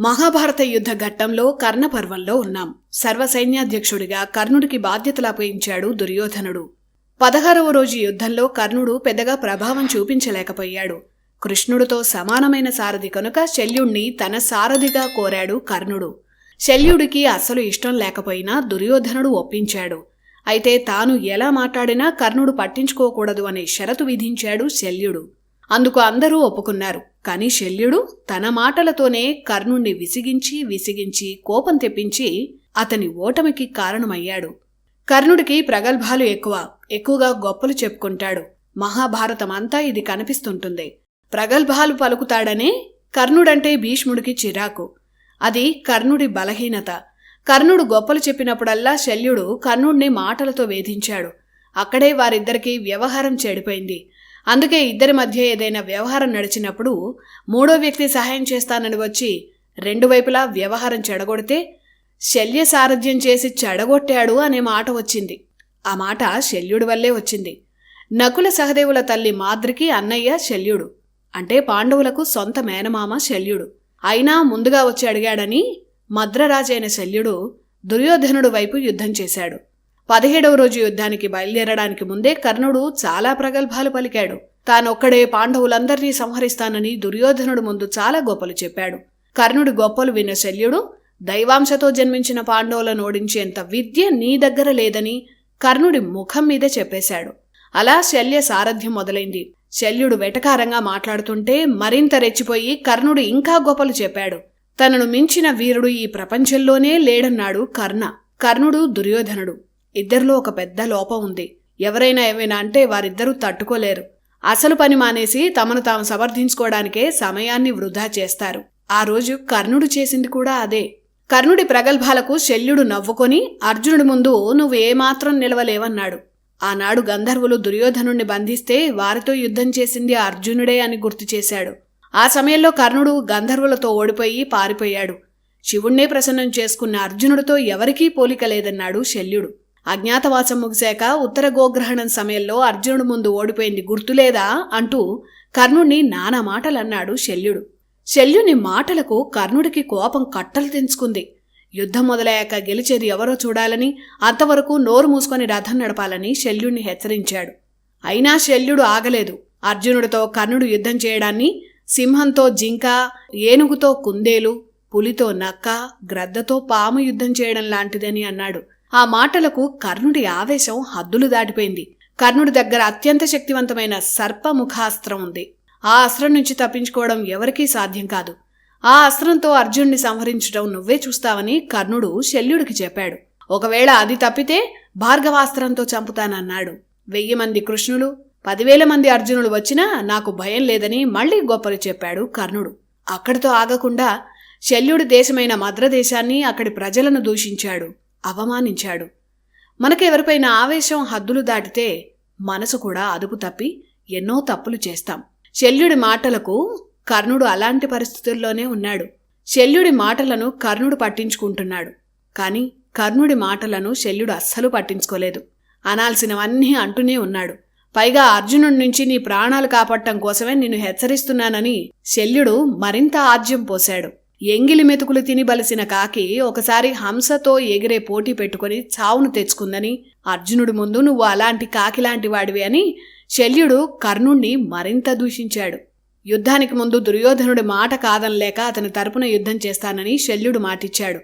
మహాభారత యుద్ధ ఘట్టంలో కర్ణపర్వంలో ఉన్నాం. సర్వసైన్యాధ్యక్షుడిగా కర్ణుడికి బాధ్యతలు అప్పగించాడు దుర్యోధనుడు. పదహారవ రోజు యుద్ధంలో కర్ణుడు పెద్దగా ప్రభావం చూపించలేకపోయాడు. కృష్ణుడితో సమానమైన సారథి కనుక శల్యుణ్ణి తన సారథిగా కోరాడు కర్ణుడు. శల్యుడికి అస్సలు ఇష్టం లేకపోయినా దుర్యోధనుడు ఒప్పించాడు. అయితే తాను ఎలా మాట్లాడినా కర్ణుడు పట్టించుకోకూడదు అనే షరతు విధించాడు శల్యుడు. అందుకు అందరూ ఒప్పుకున్నారు. కాని శల్యుడు తన మాటలతోనే కర్ణుణ్ణి విసిగించి విసిగించి కోపం తెప్పించి అతని ఓటమికి కారణమయ్యాడు. కర్ణుడికి ప్రగల్భాలు ఎక్కువ ఎక్కువగా గొప్పలు చెప్పుకుంటాడు. మహాభారతమంతా ఇది కనిపిస్తుంటుంది. ప్రగల్భాలు పలుకుతాడనే కర్ణుడంటే భీష్ముడికి చిరాకు. అది కర్ణుడి బలహీనత. కర్ణుడు గొప్పలు చెప్పినప్పుడల్లా శల్యుడు కర్ణుడిని మాటలతో వేధించాడు. అక్కడే వారిద్దరికీ వ్యవహారం చెడిపోయింది. అందుకే ఇద్దరి మధ్య ఏదైనా వ్యవహారం నడిచినప్పుడు మూడో వ్యక్తి సహాయం చేస్తానని వచ్చి రెండు వైపులా వ్యవహారం చెడగొడితే శల్య సారథ్యం చేసి చెడగొట్టాడు అనే మాట వచ్చింది. ఆ మాట శల్యుడి వల్లే వచ్చింది. నకుల సహదేవుల తల్లి మాద్రికి అన్నయ్య శల్యుడు. అంటే పాండవులకు సొంత మేనమామ శల్యుడు. అయినా ముందుగా వచ్చి అడిగాడని మద్రరాజైన శల్యుడు దుర్యోధనుడు వైపు యుద్ధం చేశాడు. పదిహేడవ రోజు యుద్ధానికి బయలుదేరడానికి ముందే కర్ణుడు చాలా ప్రగల్భాలు పలికాడు. తానొక్కడే పాండవులందరినీ సంహరిస్తానని దుర్యోధనుడు ముందు చాలా గొప్పలు చెప్పాడు. కర్ణుడి గొప్పలు విన్న శల్యుడు దైవాంశతో జన్మించిన పాండవులను ఓడించేంత విద్య నీ దగ్గర లేదని కర్ణుడి ముఖం మీద చెప్పేశాడు. అలా శల్య సారథ్యం మొదలైంది. శల్యుడు వెటకారంగా మాట్లాడుతుంటే మరింత రెచ్చిపోయి కర్ణుడు ఇంకా గొప్పలు చెప్పాడు. తనను మించిన వీరుడు ఈ ప్రపంచంలోనే లేడన్నాడు కర్ణ. కర్ణుడు దుర్యోధనుడు. ఇద్దరిలో ఒక పెద్ద లోపం ఉంది. ఎవరైనా ఏమైనా అంటే వారిద్దరూ తట్టుకోలేరు. అసలు పని మానేసి తమను తాము సమర్థించుకోవడానికే సమయాన్ని వృధా చేస్తారు. ఆ రోజు కర్ణుడు చేసింది కూడా అదే. కర్ణుడి ప్రగల్భాలకు శల్యుడు నవ్వుకొని అర్జునుడి ముందు నువ్వు ఏమాత్రం నిలవలేవన్నాడు. ఆనాడు గంధర్వులు దుర్యోధనుణ్ణి బంధిస్తే వారితో యుద్ధం చేసింది అర్జునుడే అని గుర్తు చేశాడు. ఆ సమయంలో కర్ణుడు గంధర్వులతో ఓడిపోయి పారిపోయాడు. శివుణ్ణే ప్రసన్నం చేసుకున్న అర్జునుడితో ఎవరికీ పోలిక లేదన్నాడు శల్యుడు. అజ్ఞాతవాసం ముగిశాక ఉత్తర గోగ్రహణం సమయంలో అర్జునుడు ముందు ఓడిపోయింది గుర్తులేదా అంటూ కర్ణుణ్ణి నానా మాటలన్నాడు శల్యుడు. శల్యుని మాటలకు కర్ణుడికి కోపం కట్టలు తెంచుకుంది. యుద్ధం మొదలయ్యాక గెలిచేది ఎవరో చూడాలని అంతవరకు నోరు మూసుకొని రథం నడపాలని శల్యుణ్ణి హెచ్చరించాడు. అయినా శల్యుడు ఆగలేదు. అర్జునుడితో కర్ణుడు యుద్ధం చేయడాన్ని సింహంతో జింక ఏనుగుతో కుందేలు పులితో నక్క గ్రద్దతో పాము యుద్ధం చేయడం లాంటిదని అన్నాడు. ఆ మాటలకు కర్ణుడి ఆవేశం హద్దులు దాటిపోయింది. కర్ణుడి దగ్గర అత్యంత శక్తివంతమైన సర్పముఖాస్త్రం ఉంది. ఆ అస్త్రం నుంచి తప్పించుకోవడం ఎవరికీ సాధ్యం కాదు. ఆ అస్త్రంతో అర్జునుడిని సంహరించడం నువ్వే చూస్తావని కర్ణుడు శల్యుడికి చెప్పాడు. ఒకవేళ అది తప్పితే భార్గవాస్త్రంతో చంపుతానన్నాడు. వెయ్యి మంది కృష్ణులు పదివేల మంది అర్జునులు వచ్చినా నాకు భయం లేదని మళ్ళీ గొప్పలు చెప్పాడు కర్ణుడు. అక్కడితో ఆగకుండా శల్యుడి దేశమైన మద్రదేశాన్ని అక్కడి ప్రజలను దూషించాడు. అవమానించాడు. మనకెవరిపైన ఆవేశం హద్దులు దాటితే మనసు కూడా అదుపు తప్పి ఎన్నో తప్పులు చేస్తాం. శల్యుడి మాటలకు కర్ణుడు అలాంటి పరిస్థితుల్లోనే ఉన్నాడు. శల్యుడి మాటలను కర్ణుడు పట్టించుకుంటున్నాడు. కాని కర్ణుడి మాటలను శల్యుడు అస్సలు పట్టించుకోలేదు. అనాల్సినవన్నీ అంటూనే ఉన్నాడు. పైగా అర్జునుడి నుంచి నీ ప్రాణాలు కాపాడటం కోసమే నిన్ను హెచ్చరిస్తున్నానని శల్యుడు మరింత ఆజ్యం పోశాడు. ఎంగిలి మెతుకులు తిని బలిసిన కాకి ఒకసారి హంసతో ఎగిరే పోటీ పెట్టుకుని చావును తెచ్చుకుందని అర్జునుడి ముందు నువ్వు అలాంటి కాకిలాంటి వాడివి అని శల్యుడు కర్ణుణ్ణి మరింత దూషించాడు. యుద్ధానికి ముందు దుర్యోధనుడి మాట కాదనలేక అతని తరపున యుద్ధం చేస్తానని శల్యుడు మాటిచ్చాడు.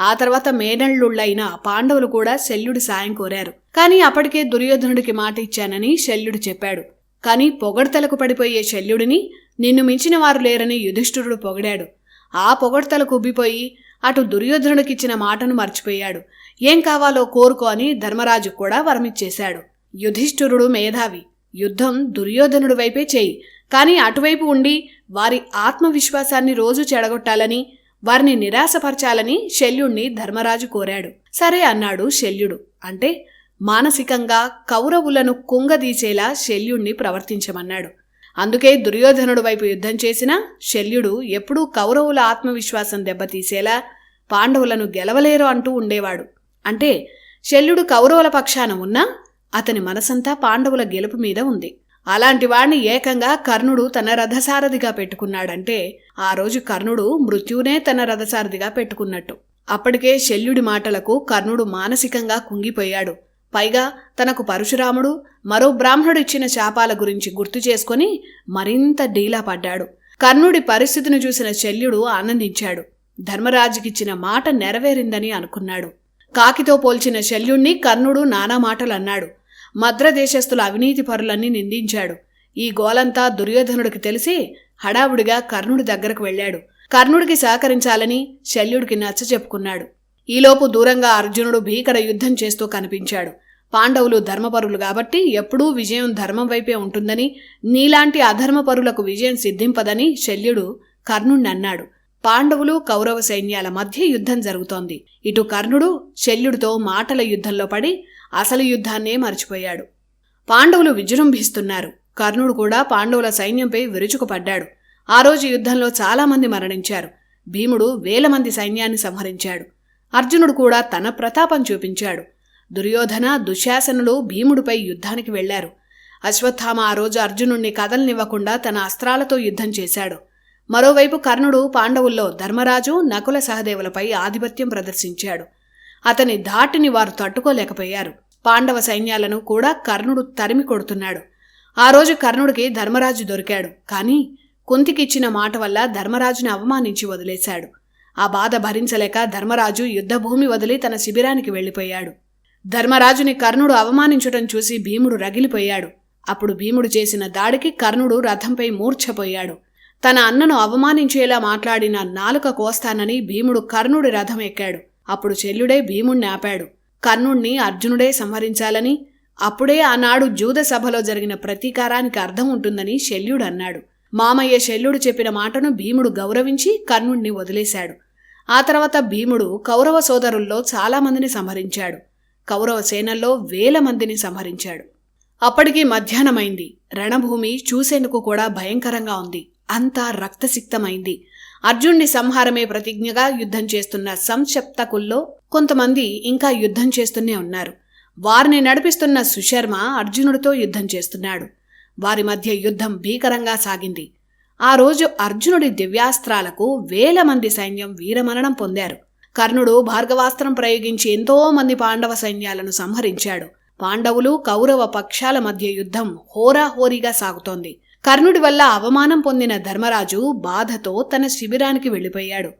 ఆ తర్వాత మేనళ్ళుళ్ళైన పాండవులు కూడా శల్యుడి సాయం కోరారు. కానీ అప్పటికే దుర్యోధనుడికి మాట ఇచ్చానని శల్యుడు చెప్పాడు. కానీ పొగడ్తలకు పడిపోయే శల్యుడిని నిన్ను మించిన వారు లేరని యుధిష్ఠురుడు పొగిడాడు. ఆ పొగడ్తలకు ఉబ్బిపోయి అటు దుర్యోధనుడికిచ్చిన మాటను మర్చిపోయాడు. ఏం కావాలో కోరుకో అని ధర్మరాజు కూడా వరమిచ్చేశాడు. యుధిష్ఠురుడు మేధావి. యుద్ధం దుర్యోధనుడి వైపే చేయి. కానీ అటువైపు ఉండి వారి ఆత్మవిశ్వాసాన్ని రోజు చెడగొట్టాలని వారిని నిరాశపరచాలని శల్యుణ్ణి ధర్మరాజు కోరాడు. సరే అన్నాడు శల్యుడు. అంటే మానసికంగా కౌరవులను కుంగదీచేలా శల్యుణ్ణి ప్రవర్తించమన్నాడు. అందుకే దుర్యోధనుడు వైపు యుద్ధం చేసినా శల్యుడు ఎప్పుడూ కౌరవుల ఆత్మవిశ్వాసం దెబ్బతీసేలా పాండవులను గెలవలేరు అంటూ ఉండేవాడు. అంటే శల్యుడు కౌరవుల పక్షాన ఉన్నా అతని మనసంతా పాండవుల గెలుపు మీద ఉంది. అలాంటి వాణ్ణి ఏకంగా కర్ణుడు తన రథసారథిగా పెట్టుకున్నాడంటే ఆ రోజు కర్ణుడు మృత్యునే తన రథసారథిగా పెట్టుకున్నట్టు. అప్పటికే శల్యుడి మాటలకు కర్ణుడు మానసికంగా కుంగిపోయాడు. పైగా తనకు పరశురాముడు మరో బ్రాహ్మణుడిచ్చిన శాపాల గురించి గుర్తు చేసుకొని మరింత డీలా పడ్డాడు. కర్ణుడి పరిస్థితిని చూసిన శల్యుడు ఆనందించాడు. ధర్మరాజుకిచ్చిన మాట నెరవేరిందని అనుకున్నాడు. కాకితో పోల్చిన శల్యుణ్ణి కర్ణుడు నానా మాటలు అన్నాడు మద్రదేశస్థుల అవినీతి పరులన్నీ నిందించాడు. ఈ గోలంతా దుర్యోధనుడికి తెలిసి హడావుడిగా కర్ణుడి దగ్గరకు వెళ్ళాడు. కర్ణుడికి సహకరించాలని శల్యుడికి నచ్చ చెప్పుకున్నాడు ఈలోపు దూరంగా అర్జునుడు భీకర యుద్ధం చేస్తూ కనిపించాడు. పాండవులు ధర్మపరులు కాబట్టి ఎప్పుడూ విజయం ధర్మం వైపే ఉంటుందని నీలాంటి అధర్మపరులకు విజయం సిద్ధింపదని శల్యుడు కర్ణుణ్ణి అన్నాడు. పాండవులు కౌరవ సైన్యాల మధ్య యుద్ధం జరుగుతోంది. ఇటు కర్ణుడు శల్యుడితో మాటల యుద్ధంలో పడి అసలు యుద్ధాన్నే మర్చిపోయాడు. పాండవులు విజృంభిస్తున్నారు. కర్ణుడు కూడా పాండవుల సైన్యంపై విరుచుకుపడ్డాడు. ఆ రోజు యుద్ధంలో చాలామంది మరణించారు. భీముడు వేల మంది సైన్యాన్ని సంహరించాడు. అర్జునుడు కూడా తన ప్రతాపం చూపించాడు. దుర్యోధన దుశ్శాసనులు భీముడిపై యుద్ధానికి వెళ్ళారు అశ్వత్థామ ఆ రోజు అర్జునుణ్ణి కదలనివ్వకుండా తన అస్త్రాలతో యుద్ధం చేశాడు. మరోవైపు కర్ణుడు పాండవుల్లో ధర్మరాజు నకుల సహదేవులపై ఆధిపత్యం ప్రదర్శించాడు. అతని ధాటిని వారు తట్టుకోలేకపోయారు. పాండవ సైన్యాలను కూడా కర్ణుడు తరిమి కొడుతున్నాడు. ఆ రోజు కర్ణుడికి ధర్మరాజు దొరికాడు. కానీ కుంతికిచ్చిన మాట వల్ల ధర్మరాజుని అవమానించి వదిలేశాడు. ఆ బాధ భరించలేక ధర్మరాజు యుద్ధభూమి వదిలి తన శిబిరానికి వెళ్ళిపోయాడు. ధర్మరాజుని కర్ణుడు అవమానించటం చూసి భీముడు రగిలిపోయాడు. అప్పుడు భీముడు చేసిన దాడికి కర్ణుడు రథంపై మూర్ఛపోయాడు. తన అన్నను అవమానించేలా మాట్లాడిన నాలుక కోస్తానని భీముడు కర్ణుడి రథం ఎక్కాడు. అప్పుడు చెల్లుడే భీముణ్ణి ఆపాడు. కర్ణుణ్ణి అర్జునుడే సంహరించాలని అప్పుడే ఆనాడు జూద సభలో జరిగిన ప్రతీకారానికి అర్థం ఉంటుందని శల్యుడు అన్నాడు. మామయ్య శల్యుడు చెప్పిన మాటను భీముడు గౌరవించి కర్ణుణ్ణి వదిలేశాడు. ఆ తర్వాత భీముడు కౌరవ సోదరుల్లో చాలామందిని సంహరించాడు. కౌరవ సేనల్లో వేల మందిని సంహరించాడు. అప్పటికి మధ్యాహ్నమైంది. రణభూమి చూసేందుకు కూడా భయంకరంగా ఉంది. అంతా రక్తసిక్తమైంది. అర్జున్ని సంహారమే ప్రతిజ్ఞగా యుద్ధం చేస్తున్న సంక్షప్తకుల్లో కొంతమంది ఇంకా యుద్ధం చేస్తూనే ఉన్నారు. వారిని నడిపిస్తున్న సుశర్మ అర్జునుడితో యుద్ధం చేస్తున్నాడు. వారి మధ్య యుద్ధం భీకరంగా సాగింది. ఆ రోజు అర్జునుడి దివ్యాస్త్రాలకు వేల మంది సైన్యం వీరమరణం పొందారు. కర్ణుడు భార్గవాస్త్రం ప్రయోగించి ఎంతో మంది పాండవ సైన్యాలను సంహరించాడు. పాండవులు కౌరవ పక్షాల మధ్య యుద్ధం హోరాహోరీగా సాగుతోంది. కర్ణుడి వల్ల అవమానం పొందిన ధర్మరాజు బాధతో తన శిబిరానికి వెళ్ళిపోయాడు.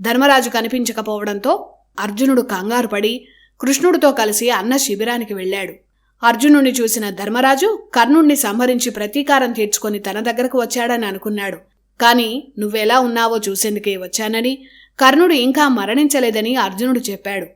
ధర్మరాజు కనిపించకపోవడంతో అర్జునుడు కంగారు పడి కృష్ణుడితో కలిసి అన్న శిబిరానికి వెళ్ళాడు. అర్జునుణ్ణి చూసిన ధర్మరాజు కర్ణుణ్ణి సంహరించి ప్రతీకారం తీర్చుకొని తన దగ్గరకు వచ్చాడని అనుకున్నాడు. కాని నువ్వెలా ఉన్నావో చూసేందుకే వచ్చానని కర్ణుడు ఇంకా మరణించలేదని అర్జునుడు చెప్పాడు.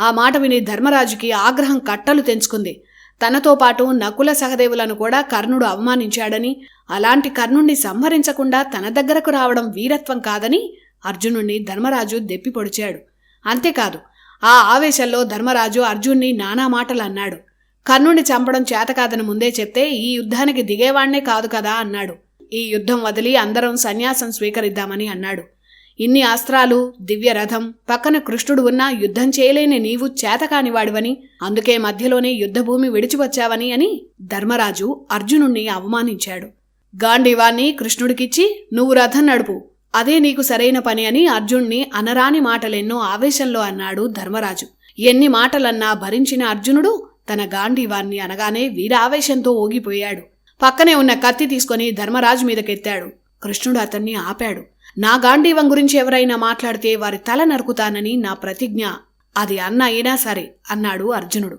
ఆ మాట విని ధర్మరాజుకి ఆగ్రహం కట్టలు తెంచుకుంది. తనతో పాటు నకుల సహదేవులను కూడా కర్ణుడు అవమానించాడని అలాంటి కర్ణుణ్ణి సంహరించకుండా తన దగ్గరకు రావడం వీరత్వం కాదని అర్జునుణ్ణి ధర్మరాజు దెప్పి పొడిచాడు అంతేకాదు ఆ ఆవేశంలో ధర్మరాజు అర్జున్ని నానా మాటలు అన్నాడు. కర్ణుణ్ణి చంపడం చేతకాదని ముందే చెప్తే ఈ యుద్ధానికి దిగేవాణ్ణే కాదు కదా అన్నాడు. ఈ యుద్ధం వదిలి అందరం సన్యాసం స్వీకరిద్దామని అన్నాడు. ఇన్ని అస్త్రాలు దివ్యరథం పక్కన కృష్ణుడు ఉన్నా యుద్ధం చేయలేని నీవు చేతకానివాడివని అందుకే మధ్యలోనే యుద్ధభూమి విడిచివచ్చావని అని ధర్మరాజు అర్జునుణ్ణి అవమానించాడు. గాంధీవాణ్ణి కృష్ణుడికిచ్చి నువ్వు రథం నడుపు అదే నీకు సరైన పని అని అర్జున్ని అనరాని మాటలెన్నో ఆవేశంలో అన్నాడు ధర్మరాజు. ఎన్ని మాటలన్నా భరించిన అర్జునుడు తన గాంధీవాన్ని అనగానే వీరావేశంతో ఊగిపోయాడు. పక్కనే ఉన్న కత్తి తీసుకొని ధర్మరాజు మీదకెత్తాడు. కృష్ణుడు అతన్ని ఆపాడు. నా గాంధీవం గురించి ఎవరైనా మాట్లాడితే వారి తల నరుకుతానని నా ప్రతిజ్ఞ. అది అన్న అయినా సరే అన్నాడు అర్జునుడు.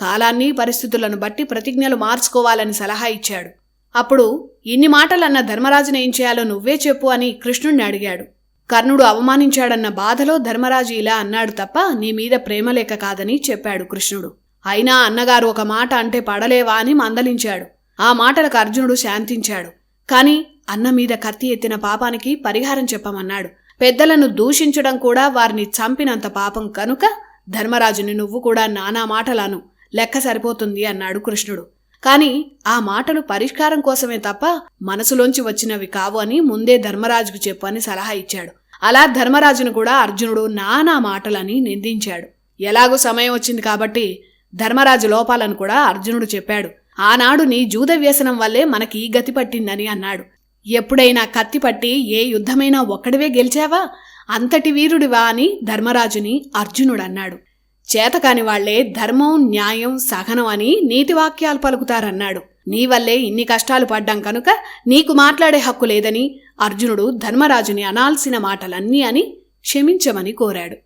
కాలాన్ని పరిస్థితులను బట్టి ప్రతిజ్ఞలు మార్చుకోవాలని సలహా ఇచ్చాడు. అప్పుడు ఇన్ని మాటలన్న ధర్మరాజుని ఏం చేయాలో నువ్వే చెప్పు అని కృష్ణుణ్ణి అడిగాడు. కర్ణుడు అవమానించాడన్న బాధలో ధర్మరాజు ఇలా అన్నాడు తప్ప నీ మీద ప్రేమలేక కాదని చెప్పాడు కృష్ణుడు. అయినా అన్నగారు ఒక మాట అంటే పడలేవా అని మందలించాడు. ఆ మాటలకు అర్జునుడు శాంతించాడు. కాని అన్న మీద కత్తి ఎత్తిన పాపానికి పరిహారం చెప్పమన్నాడు. పెద్దలను దూషించడం కూడా వారిని చంపినంత పాపం కనుక ధర్మరాజుని నువ్వు కూడా నానా మాటలాను లెక్క సరిపోతుంది అన్నాడు కృష్ణుడు. కాని ఆ మాటలు పరిష్కారం కోసమే తప్ప మనసులోంచి వచ్చినవి కావు అని ముందే ధర్మరాజుకు చెప్పు అని సలహా ఇచ్చాడు. అలా ధర్మరాజును కూడా అర్జునుడు నానా మాటలని నిందించాడు. ఎలాగో సమయం వచ్చింది కాబట్టి ధర్మరాజు లోపాలను కూడా అర్జునుడు చెప్పాడు. ఆనాడు నీ జూద వ్యసనం వల్లే మనకి ఈ గతి పట్టిందని అన్నాడు. ఎప్పుడైనా కత్తి పట్టి ఏ యుద్ధమైనా ఒక్కడివే గెలిచావా? అంతటి వీరుడివా అని ధర్మరాజుని అర్జునుడన్నాడు. చేతకాని వాళ్ళే ధర్మం న్యాయం సహనం అని నీతివాక్యాలు పలుకుతారన్నాడు. నీ వల్లే ఇన్ని కష్టాలు పడ్డాం కనుక నీకు మాట్లాడే హక్కు లేదని అర్జునుడు ధర్మరాజుని అనాల్సిన మాటలన్నీ అని క్షమించమని కోరాడు.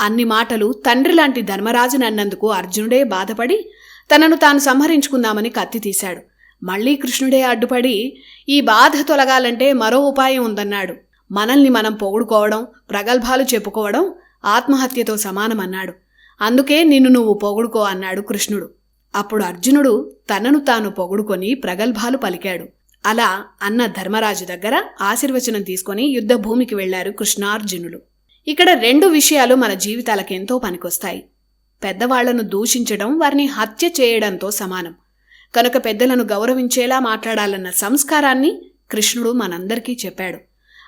అన్ని మాటలు తండ్రిలాంటి ధర్మరాజునన్నందుకు అర్జునుడే బాధపడి తనను తాను సంహరించుకుందామని కత్తి తీశాడు. మళ్ళీ కృష్ణుడే అడ్డుపడి ఈ బాధ తొలగాలంటే మరో ఉపాయం ఉందన్నాడు. మనల్ని మనం పొగుడుకోవడం ప్రగల్భాలు చెప్పుకోవడం ఆత్మహత్యతో సమానమన్నాడు. అందుకే నిన్ను నువ్వు పొగుడుకో అన్నాడు కృష్ణుడు. అప్పుడు అర్జునుడు తనను తాను పొగుడుకొని ప్రగల్భాలు పలికాడు. అలా అన్న ధర్మరాజు దగ్గర ఆశీర్వచనం తీసుకొని యుద్ధభూమికి వెళ్ళారు కృష్ణార్జునులు. ఇక్కడ రెండు విషయాలు మన జీవితాలకెంతో పనికొస్తాయి. పెద్దవాళ్ళను దూషించడం వారిని హత్య చేయడంతో సమానం. కనుక పెద్దలను గౌరవించేలా మాట్లాడాలన్న సంస్కారాన్ని కృష్ణుడు మనందరికీ చెప్పాడు.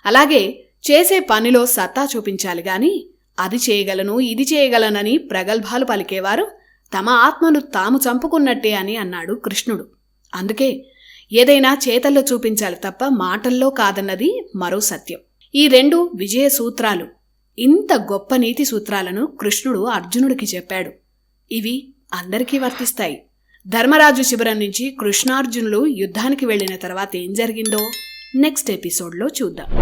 అలాగే చేసే పనిలో సత్తా చూపించాలి గాని అది చేయగలను ఇది చేయగలనని ప్రగల్భాలు పలికేవారు తమ ఆత్మను తాము చంపుకున్నట్టే అని అన్నాడు కృష్ణుడు. అందుకే ఏదైనా చేతల్లో చూపించాలి తప్ప మాటల్లో కాదన్నది మరో సత్యం. ఈ రెండు విజయ సూత్రాలు ఇంత గొప్ప నీతి సూత్రాలను కృష్ణుడు అర్జునుడికి చెప్పాడు. ఇవి అందరికీ వర్తిస్తాయి. ధర్మరాజు శిబిరం నుంచి కృష్ణార్జునులు యుద్ధానికి వెళ్ళిన తర్వాత ఏం జరిగిందో నెక్స్ట్ ఎపిసోడ్లో చూద్దాం.